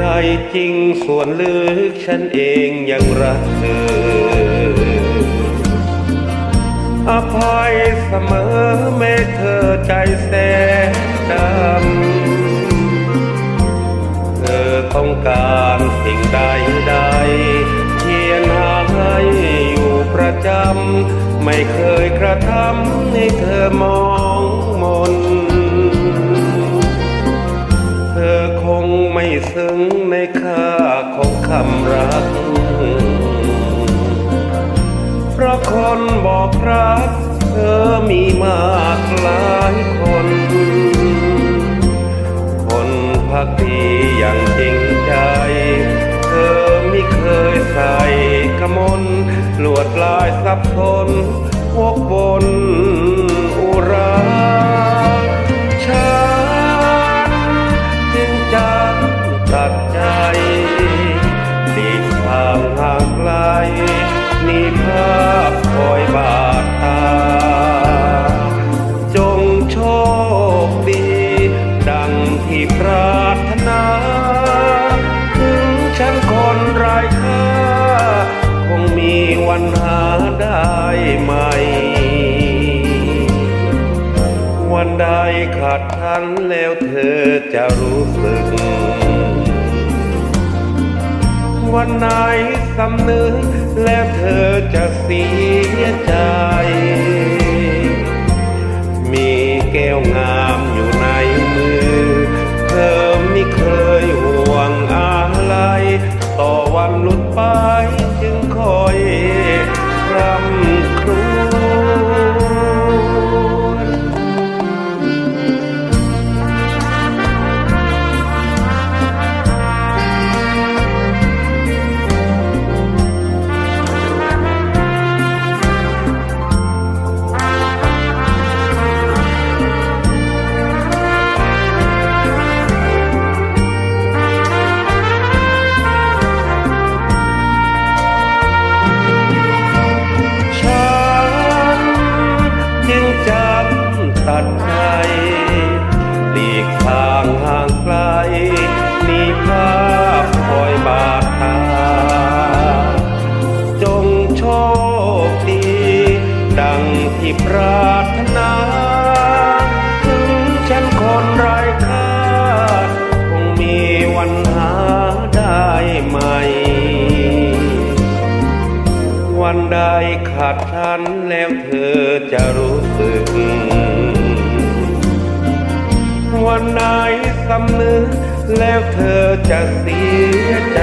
ใจจริงส่วนลึกฉันเองยังรักเธอ อภัยเสมอแม้เธอใจแสนดำเธอต้องการสิ่งใดใดเพียงหาให้อยู่ประจำ ไม่เคยกระทำให้เธอมองมน ไม่ซึ้งในค่าของคำรัก เพราะคนบอกรัก เธอมีมากหลายคน คนพักดีอย่างจริงใจ เธอไม่เคยใส่กระมนลวดลายสับสนวกวนอุรา ตัดใจหลีกทางห่างไกลมีภาพคอยบาดตา จงโชคดี ดังที่ปรารถนา ถึงฉันคนไร้ค่า คงมีวันหาได้ไหม วันใดขาดทันแล้วเธอจะรู้สึก วันไหนสำนึกแล้วเธอจะเสียใจ ที่ปรารถนาถึงฉันคนไร้ค่าคงมีวันหาได้ไหม วันใดขาดฉันแล้วเธอจะรู้สึก วันไหนสำนึกแล้วเธอจะเสียใจ